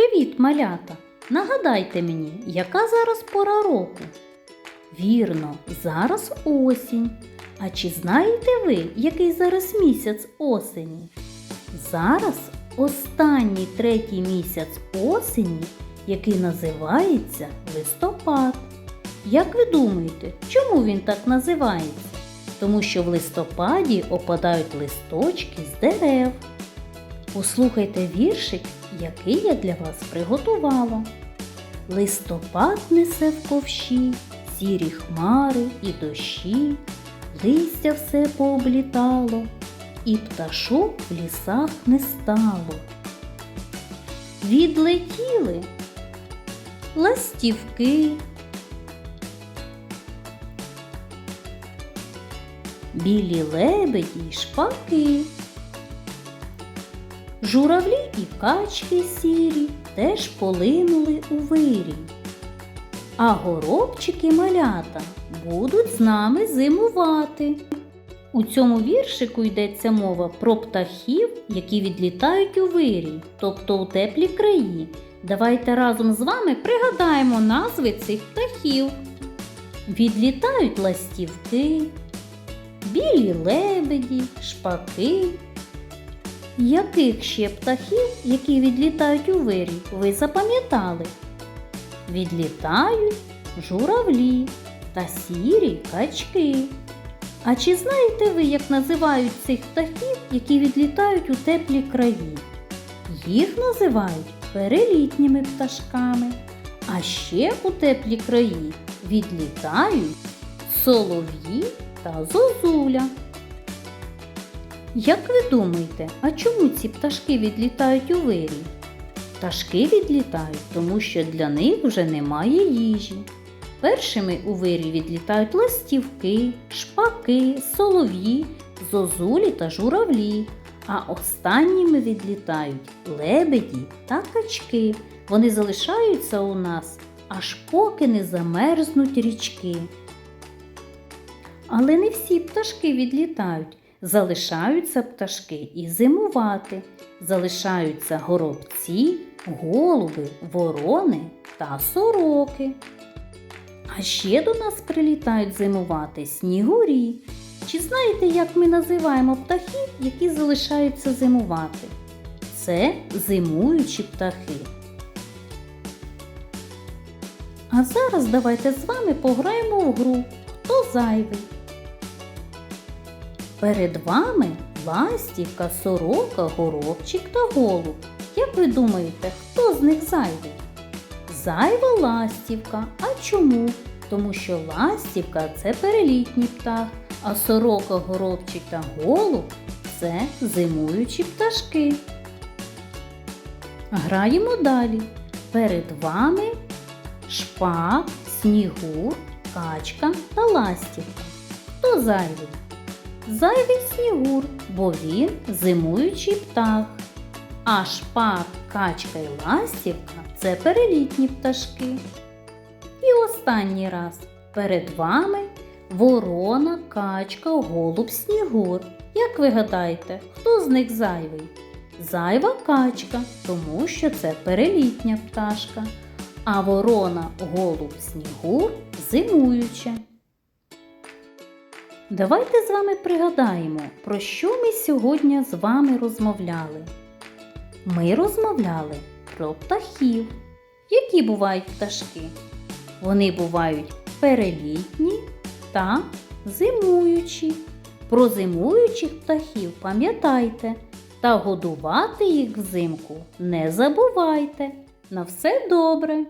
Привіт, малята! Нагадайте мені, яка зараз пора року? Вірно, зараз осінь. А чи знаєте ви, який зараз місяць осені? Зараз останній третій місяць осені, який називається листопад. Як ви думаєте, чому він так називається? Тому що в листопаді опадають листочки з дерев. Послухайте віршик, який я для вас приготувала. Листопад несе в ковші, сірі хмари і дощі, листя все пооблітало, і пташок в лісах не стало. Відлетіли ластівки, білі лебеді й шпаки. Журавлі і качки сірі теж полинули у вирій. А горобчики малята будуть з нами зимувати. У цьому віршику йдеться мова про птахів, які відлітають у вирій, тобто у теплі краї. Давайте разом з вами пригадаємо назви цих птахів. Відлітають ластівки, білі лебеді, шпаки. Яких ще птахів, які відлітають у вирій, ви запам'ятали? Відлітають журавлі та сірі качки. А чи знаєте ви, як називають цих птахів, які відлітають у теплі краї? Їх називають перелітніми пташками. А ще у теплі краї відлітають солов'ї та зозуля. Як ви думаєте, а чому ці пташки відлітають у вирій? Пташки відлітають, тому що для них вже немає їжі. Першими у вирій відлітають ластівки, шпаки, солов'ї, зозулі та журавлі. А останніми відлітають лебеді та качки. Вони залишаються у нас, аж поки не замерзнуть річки. Але не всі пташки відлітають. Залишаються пташки і зимувати. Залишаються горобці, голуби, ворони та сороки. А ще до нас прилітають зимувати снігурі. Чи знаєте, як ми називаємо птахів, які залишаються зимувати? Це зимуючі птахи. А зараз давайте з вами пограємо в гру Хто зайвий? Перед вами ластівка, сорока, горобчик та голуб. Як ви думаєте, хто з них зайвий? Зайва ластівка. А чому? Тому що ластівка це перелітній птах, а сорока, горобчик та голуб це зимуючі пташки. Граємо далі. Перед вами шпак, снігур, качка та ластівка. Хто зайвий? Зайвий снігур, бо він зимуючий птах. А шпак, качка і ластівка це перелітні пташки. І останній раз перед вами ворона, качка, голуб, снігур. Як ви гадаєте, хто з них зайвий? Зайва качка, тому що це перелітня пташка. А ворона, голуб, снігур зимуюча. Давайте з вами пригадаємо, про що ми сьогодні з вами розмовляли. Ми розмовляли про птахів. Які бувають пташки? Вони бувають перелітні та зимуючі. Про зимуючих птахів пам'ятайте та годувати їх взимку не забувайте. На все добре!